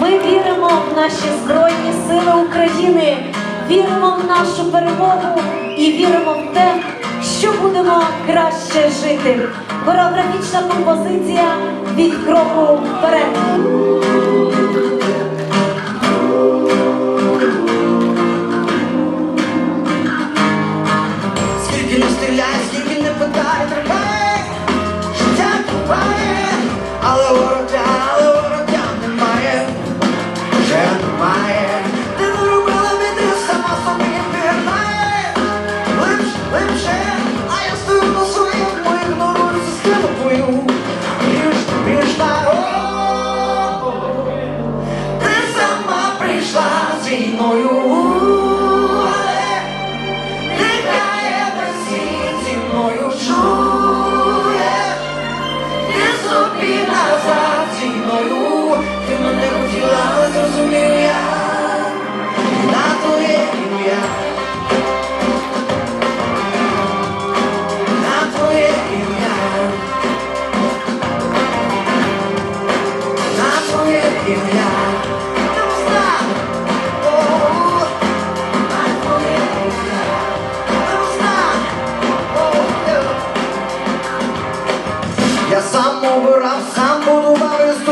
Ми віримо в наші Збройні Сили України, віримо в нашу перемогу і віримо в те, що будемо краще жити. Хореографічна композиція від кроку вперед. Скільки не стріляє, скільки не питає, 情，哦。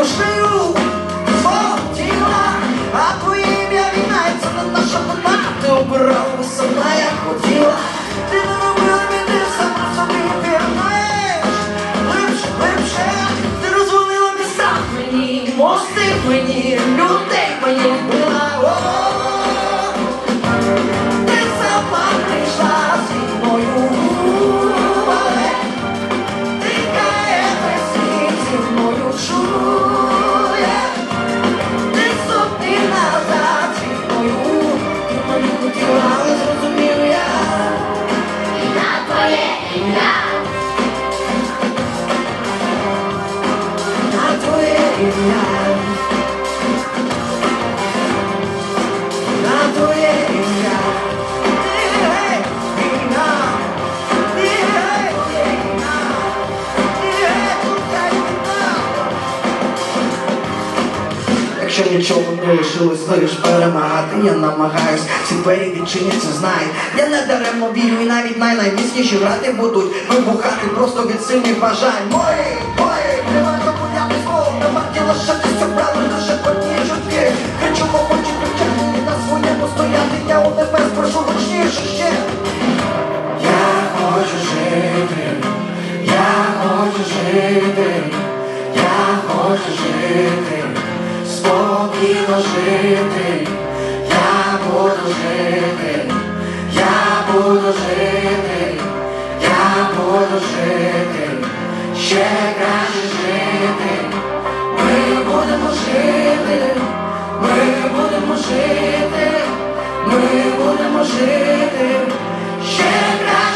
Душею свого а твоє ім'я війна, і це не наша вина. Ти обирав сама, як хотіла. Ти не робила мене сама собі пірнаєш. Глибше, глибше, ти розвалила міста мені, мости мені, людей мені. Якщо нічого не лишилось, лиш перемагати, я намагаюсь, ці двері відчиняться, знай. Я не даремно вірю, і навіть най-найміцніші брати будуть вибухати просто від сильних бажань. Мої, мої, не варто подяти слово, не варті лишатися правильно, спокійно жити, я буду жити, я буду жити, я буду жити, ще краще жити, ми будемо жити, ми будемо жити, ми будемо жити, ще краще.